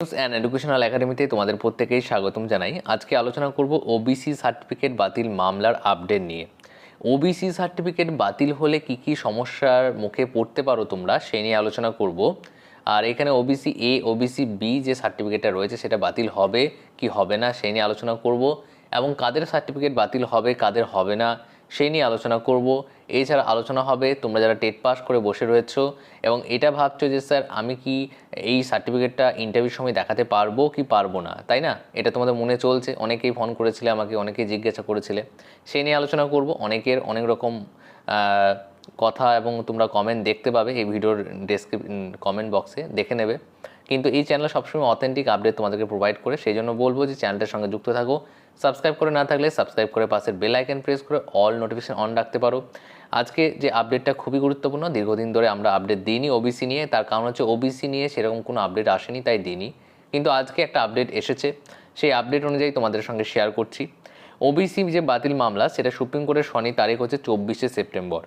And educational একাডেমিতে তোমাদের প্রত্যেকেই স্বাগতম জানাই। আজকে আলোচনা করব ওবিসি সার্টিফিকেট বাতিল মামলার আপডেট নিয়ে। ওবিসি সার্টিফিকেট বাতিল হলে কি কি সমস্যার মুখে পড়তে পারো তোমরা, সে নিয়ে আলোচনা করব। আর এখানে ওবিসি এ ওবিসি বি যে সার্টিফিকেটটা রয়েছে সেটা বাতিল হবে কি হবে না সেই নিয়ে আলোচনা করব। এবং কাদের সার্টিফিকেট বাতিল হবে, কাদের হবে না সেই নিয়ে আলোচনা করব। এছাড়া আলোচনা হবে তোমরা যারা টেট পাস করে বসে রয়েছো এবং এটা ভাবছ যে, স্যার, আমি কি এই সার্টিফিকেটটা ইন্টারভিউর সময় দেখাতে পারব কি পারব না? তাই না? এটা তোমাদের মনে চলছে। অনেকেই ফোন করেছিলে, আমাকে অনেকেই জিজ্ঞাসা করেছিলে। সেই নিয়ে আলোচনা করব। অনেকের অনেক রকম কথা এবং তোমরা কমেন্ট দেখতে পাবে। এই ভিডিওর ডেসক্রিপ কমেন্ট বক্সে দেখে নেবে। কিন্তু এই চ্যানেল সবসময় অথেন্টিক আপডেট তোমাদেরকে প্রোভাইড করে। সেই জন্য বলব যে চ্যানেলটার সঙ্গে যুক্ত থাকো। সাবস্ক্রাইব করে না থাকলে সাবস্ক্রাইব করে পাশের বেল আইকন প্রেস করে অল নোটিফিকেশন অন রাখতে পারো। আজকে যে আপডেটটা খুবই গুরুত্বপূর্ণ, দীর্ঘদিন ধরে আমরা আপডেট দিইনি ওবিসি নিয়ে, তার কারণ হচ্ছে ওবিসি নিয়ে সেরকম কোনো আপডেট আসেনি, তাই দিইনি। কিন্তু আজকে একটা আপডেট এসেছে, সেই আপডেট অনুযায়ী তোমাদের সঙ্গে শেয়ার করছি। ওবিসি যে বাতিল মামলা, সেটা সুপ্রিম কোর্টের শনি তারিখ হচ্ছে চব্বিশে সেপ্টেম্বর।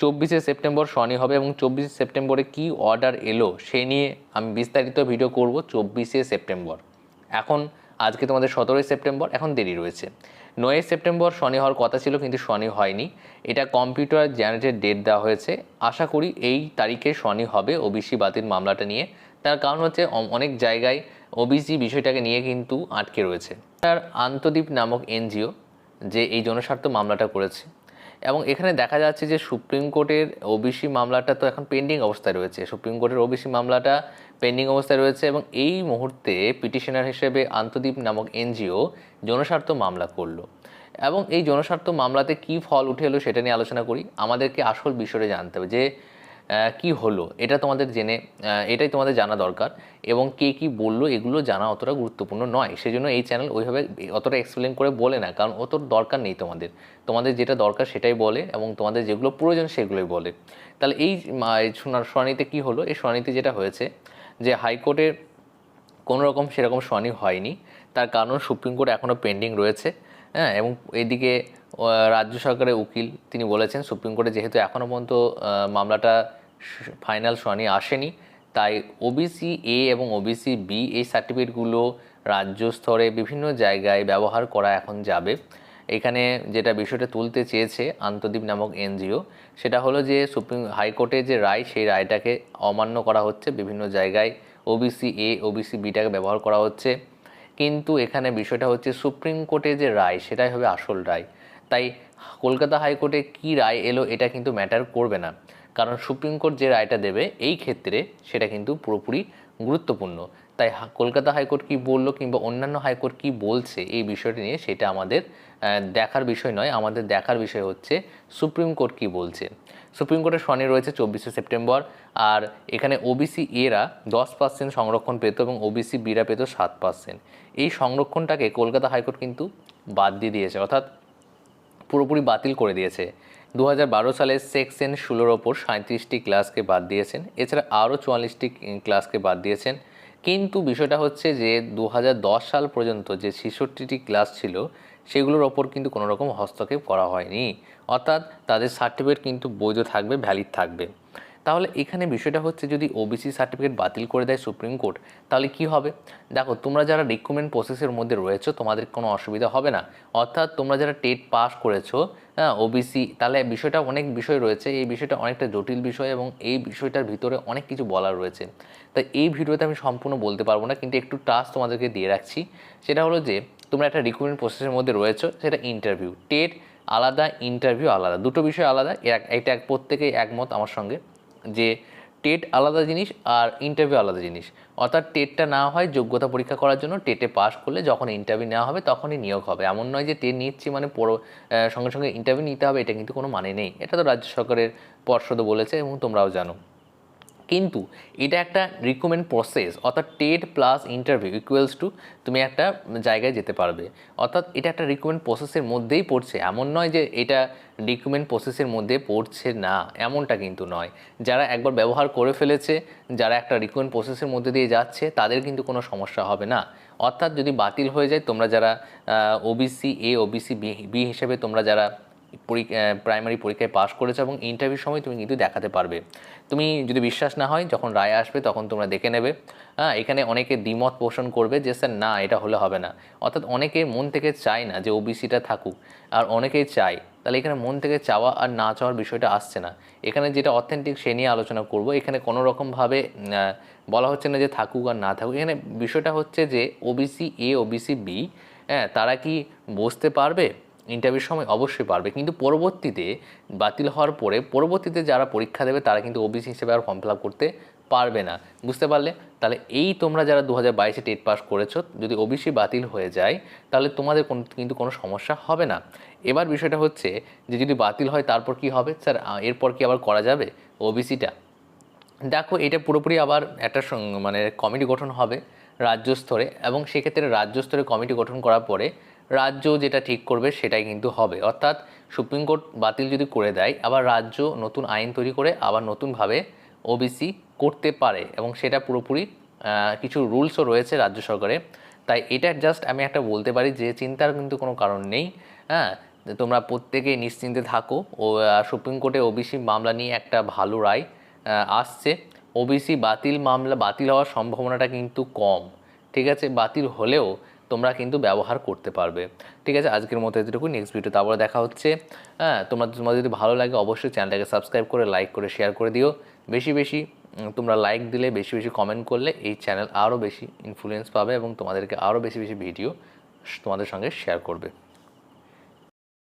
চব্বিশে সেপ্টেম্বর শনি হবে এবং চব্বিশে সেপ্টেম্বরে কি অর্ডার এলো, সে নিয়ে আমি বিস্তারিত ভিডিও করব চব্বিশে সেপ্টেম্বর। এখন আজকে তোমাদের সতেরোই সেপ্টেম্বর, এখন দেরি রয়েছে। নয়ই সেপ্টেম্বর শনি হওয়ার কথা ছিল, কিন্তু শনি হয়নি। এটা কম্পিউটার জেনারেটেড ডেট দেওয়া হয়েছে। আশা করি এই তারিখে শনি হবে ওবিসি বাতিল মামলাটা নিয়ে। তার কারণ হচ্ছে অনেক জায়গায় ওবিসি বিষয়টাকে নিয়ে কিন্তু আটকে রয়েছে। তার আন্তদ্বীপ নামক এনজিও যে এই জনস্বার্থ মামলাটা করেছে এবং এখানে দেখা যাচ্ছে যে সুপ্রিম কোর্টের ওবিসি মামলাটা তো এখন পেন্ডিং অবস্থায় রয়েছে। সুপ্রিম কোর্টের ওবিসি মামলাটা পেন্ডিং অবস্থায় রয়েছে এবং এই মুহূর্তে পিটিশনার হিসেবে আন্তদ্বীপ নামক এনজিও জনস্বার্থ মামলা করল। এবং এই জনস্বার্থ মামলাতে কি ফল উঠে এলো সেটা নিয়ে আলোচনা করি। আমাদেরকে আসল বিষয়ে জানতে হবে যে কি হলো? এটা তোমাদের জেনে এটাই তোমাদের জানা দরকার এবং কে কি বলল এগুলো জানা অতটা গুরুত্বপূর্ণ নয়। সেজন্য এই চ্যানেল ওইভাবে অতটা এক্সপ্লেন করে বলে না, কারণ অত দরকার নেই তোমাদের। তোমাদের যেটা দরকার সেটাই বলে এবং তোমাদের যেগুলো প্রয়োজন সেগুলোই বলে। তাহলে এই শুনানিতে কি হলো? এই শুনানিতে যেটা হয়েছে যে হাইকোর্টের কোনো রকম সেরকম শুনানি হয়নি। তার কারণ সুপ্রিম কোর্ট এখনও পেন্ডিং রয়েছে। হ্যাঁ এবং এদিকে রাজ্য সরকারের উকিল তিনি বলেছেন, সুপ্রিম কোর্টে যেহেতু এখনও পর্যন্ত মামলাটা ফাইনাল শুনানি আসেনি, তাই ওবিসি এ এবং ওবিসি বি এই সার্টিফিকেটগুলো রাজ্য স্তরে বিভিন্ন জায়গায় ব্যবহার করা এখন যাবে। এখানে যেটা বিষয়টা তুলতে চেয়েছে আন্তদ্বীপ নামক এনজিও, সেটা হলো যে সুপ্রিম হাইকোর্টের যে রায়, সেই রায়টাকে অমান্য করা হচ্ছে। বিভিন্ন জায়গায় ওবিসি এ ওবিসি বিটাকে ব্যবহার করা হচ্ছে। কিন্তু এখানে বিষয়টা হচ্ছে সুপ্রিম কোর্টে যে রায়, সেটাই হবে আসল রায়। তাই কলকাতা হাইকোর্টে কি রায় এলো, এটা কিন্তু ম্যাটার করবে না। কারণ সুপ্রিম কোর্ট যে রায়টা দেবে, এই ক্ষেত্রে সেটা কিন্তু পুরোপুরি গুরুত্বপূর্ণ। তাই কলকাতা হাইকোর্ট কি বলল কিংবা অন্যান্য হাইকোর্ট কি বলছে, এই বিষয়টি নিয়ে সেটা আমাদের দেখার বিষয় নয়। আমাদের দেখার বিষয় হচ্ছে সুপ্রিম কোর্ট কি বলছে। সুপ্রিম কোর্টের শনি রয়েছে চব্বিশে সেপ্টেম্বর, আর এখানে ওবিসি এরা দশ পার্সেন্ট সংরক্ষণ পেত এবং ওবিসি বিরা পেত সাত পার্সেন্ট এই সংরক্ষণটাকে কলকাতা হাইকোর্ট কিন্তু বাদ দিয়ে দিয়েছে, অর্থাৎ পুরোপুরি বাতিল করে দিয়েছে। দু হাজার বারো সালে সেকশন ষোলোর ওপর সাঁত্রিশটি ক্লাসকে বাদ দিয়েছেন, এছাড়া আরও চুয়াল্লিশটি ক্লাসকে বাদ দিয়েছেন। কিন্তু বিষয়টা হচ্ছে যে দু হাজার দশ সাল পর্যন্ত যে ছেষট্টিটি ক্লাস ছিল, সেগুলোর ওপর কিন্তু কোনো রকম হস্তক্ষেপ করা হয়নি। অর্থাৎ তাদের সার্টিফিকেট কিন্তু বৈধ থাকবে ভ্যালিড থাকবে। তাহলে এখানে বিষয়টা হচ্ছে যদি ওবিসি সার্টিফিকেট বাতিল করে দেয় সুপ্রিম কোর্ট তাহলে কি হবে? দেখো, তোমরা যারা রিক্রুটমেন্ট প্রসেসের মধ্যে রয়েছো, তোমাদের কোনো অসুবিধা হবে না। অর্থাৎ তোমরা যারা টেট পাস করেছ হ্যাঁ ওবিসি তাহলে বিষয়টা অনেক বিষয় রয়েছে। এই বিষয়টা অনেকটা জটিল বিষয় এবং এই বিষয়টার ভিতরে অনেক কিছু বলার রয়েছে। তাই এই ভিডিওতে আমি সম্পূর্ণ বলতে পারব না, কিন্তু একটু টাস্ক তোমাদেরকে দিয়ে রাখছি। সেটা হলো যে, তোমরা একটা রিক্রুটমেন্ট প্রসেসের মধ্যে রয়েছো, সেটা ইন্টারভিউ টেট আলাদা ইন্টারভিউ আলাদা। দুটো বিষয় আলাদা এটা প্রত্যেকেই একমত আমার সঙ্গে। যে টেট আলাদা জিনিস আর ইন্টারভিউ আলাদা জিনিস। অর্থাৎ টেটটা না হয় যোগ্যতা পরীক্ষা করার জন্য টেটে পাস করলে যখন ইন্টারভিউ নেওয়া হবে তখনই নিয়োগ হবে। এমন নয় যে টেট নিচ্ছি মানে সঙ্গে সঙ্গে ইন্টারভিউ নিতে হবে, এটা কিন্তু কোনো মানে নেই। এটা তো রাজ্য সরকারের পর্ষদও বলেছে এবং তোমরাও জানো। কিন্তু এটা একটা রিকমেন্ড প্রসেস অর্থাৎ TET plus interview equals to তুমি একটা জায়গায় যেতে পারবে। অর্থাৎ এটা একটা রিকমেন্ড প্রসেসের মধ্যেই পড়ছে। এমন নয় যে এটা রিকমেন্ড প্রসেসের মধ্যে পড়ছে না, এমনটা কিন্তু নয়। যারা একবার ব্যবহার করে ফেলেছে, যারা একটা রিকমেন্ড প্রসেসের মধ্যে দিয়ে যাচ্ছে, তাদের কিন্তু কোনো সমস্যা হবে না। অর্থাৎ যদি বাতিল হয়ে যায়, তোমরা যারা ওবিসি এ ওবিসি বি হিসেবে তোমরা যারা প্রাইমারি পরীক্ষায় পাশ করেছ এবং ইন্টারভিউর সময় তুমি কিন্তু দেখাতে পারবে। তুমি যদি বিশ্বাস না হয়, যখন রায় আসবে, তখন তোমরা দেখে নেবে। হ্যাঁ এখানে অনেকে দ্বিমত পোষণ করবে যে, স্যার, না, এটা হলে হবে না। অর্থাৎ অনেকে মন থেকে চায় না যে ওবিসিটা থাকুক। আর অনেকেই চায়, তাহলে এখানে মন থেকে চাওয়া আর না চাওয়ার বিষয়টা আসছে না। এখানে যেটা অথেন্টিক সে নিয়ে আলোচনা করব। এখানে কোনো রকমভাবে বলা হচ্ছে না যে, থাকুক আর না থাকুক। এখানে বিষয়টা হচ্ছে যে ওবিসি এ ওবিসি বি হ্যাঁ তারা কি বসতে পারবে? ইন্টারভিউর সময় অবশ্যই পারবে। কিন্তু পরবর্তীতে বাতিল হওয়ার পরে, পরবর্তীতে যারা পরীক্ষা দেবে, তারা কিন্তু ওবিসি হিসেবে আর ফর্ম ফিল করতে পারবে না। বুঝতে পারলে? তাহলে এই তোমরা যারা দু হাজার বাইশে টেট পাস করেছ, যদি ওবিসি বাতিল হয়ে যায়, তাহলে তোমাদের কোন কিন্তু কোনো সমস্যা হবে না। এবার বিষয়টা হচ্ছে যে, যদি বাতিল হয়, তারপর কি হবে? স্যার এরপর কি আবার করা যাবে ওবিসিটা দেখো, এটা পুরোপুরি আবার একটা মানে কমিটি গঠন হবে রাজ্য স্তরে এবং সেক্ষেত্রে রাজ্য স্তরে কমিটি গঠন করার পরে রাজ্য যেটা ঠিক করবে সেটাই কিন্তু হবে। অর্থাৎ সুপ্রিম কোর্ট বাতিল যদি করে দেয়, আবার রাজ্য নতুন আইন তৈরি করে আবার নতুনভাবে ওবিসি করতে পারে এবং সেটা পুরোপুরি কিছু রুলসও রয়েছে রাজ্য সরকারে। তাই এটা জাস্ট আমি একটা বলতে পারি যে চিন্তার কিন্তু কোনো কারণ নেই। হ্যাঁ তোমরা প্রত্যেকেই নিশ্চিন্তে থাকো। ও সুপ্রিম কোর্টে ওবিসি মামলা নিয়ে একটা ভালো রায় আসছে। ওবিসি বাতিল মামলা, বাতিল হওয়ার সম্ভাবনাটা কিন্তু কম। ঠিক আছে? বাতিল হলেও তোমরা কিন্তু ব্যবহার করতে পারবে। ঠিক আছে? আজকের মতো এতটুকু নেক্সট ভিডিও তারপরে দেখা হচ্ছে। হ্যাঁ তোমরা তোমার যদি ভালো লাগে, অবশ্যই চ্যানেলটাকে সাবস্ক্রাইব করে লাইক করে শেয়ার করে দিও। বেশি বেশি তোমরা লাইক দিলে, বেশি বেশি কমেন্ট করলে এই চ্যানেল আরও বেশি ইনফ্লুয়েন্স পাবে এবং তোমাদেরকে আরও বেশি বেশি ভিডিও তোমাদের সঙ্গে শেয়ার করবে।